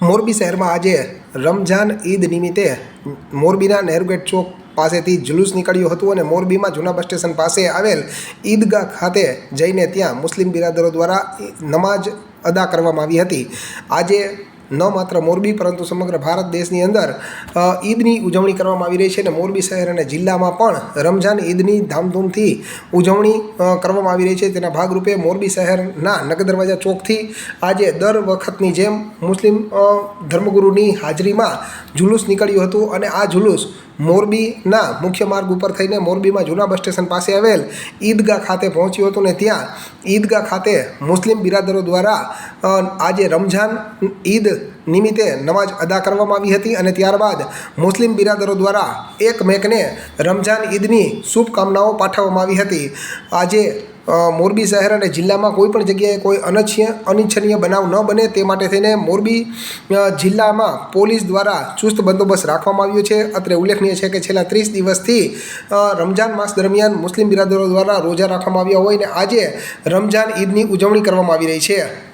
મોરબી શહેરમાં આજે રમઝાન ઈદ નિમિત્તે મોરબીના નેહરુગેટ ચોક પાસેથી જુલુસ નીકળ્યું હતું અને મોરબીમાં જૂના બસ સ્ટેશન પાસે આવેલ ઈદગાહ ખાતે જઈને ત્યાં મુસ્લિમ બિરાદરો દ્વારા નમાજ અદા કરવામાં આવી હતી. આજે ન માત્ર મોરબી, પરંતુ સમગ્ર ભારત દેશની અંદર ઈદની ઉજવણી કરવામાં આવી રહી છે અને મોરબી શહેર અને જિલ્લામાં પણ રમઝાન ઈદની ધામધૂમથી ઉજવણી કરવામાં આવી રહી છે. તેના ભાગરૂપે મોરબી શહેરના નગર દરવાજા ચોકથી આજે દર વખતની જેમ મુસ્લિમ ધર્મગુરુની હાજરીમાં જુલુસ નીકળ્યું હતું અને આ જુલુસ મોરબીના મુખ્ય માર્ગ ઉપર થઈને મોરબીમાં જૂના બસ સ્ટેશન પાસે આવેલ ઈદગાહ ખાતે પહોંચ્યું હતું ને ત્યાં ઈદગાહ ખાતે મુસ્લિમ બિરાદરો દ્વારા આજે રમઝાન ઈદ નિમિત્તે નમાજ અદા કરવામાં આવી હતી અને ત્યારબાદ મુસ્લિમ બિરાદરો દ્વારા એકમેકને રમઝાન ઈદની શુભકામનાઓ પાઠવવામાં આવી હતી. આજે મોરબી શહેર અને જિલ્લામાં કોઈ પણ જગ્યાએ કોઈ અનચ્છીય, અનિચ્છનીય બનાવ ન બને તે માટે થઈને મોરબી જિલ્લામાં પોલીસ દ્વારા ચુસ્ત બંદોબસ્ત રાખવામાં આવ્યો છે. અત્રે ઉલ્લેખનીય છે કે છેલ્લા ત્રીસ દિવસથી રમજાન માસ દરમિયાન મુસ્લિમ બિરાદરો દ્વારા રોજા રાખવામાં આવ્યા હોય ને આજે રમજાન ઈદની ઉજવણી કરવામાં આવી રહી છે.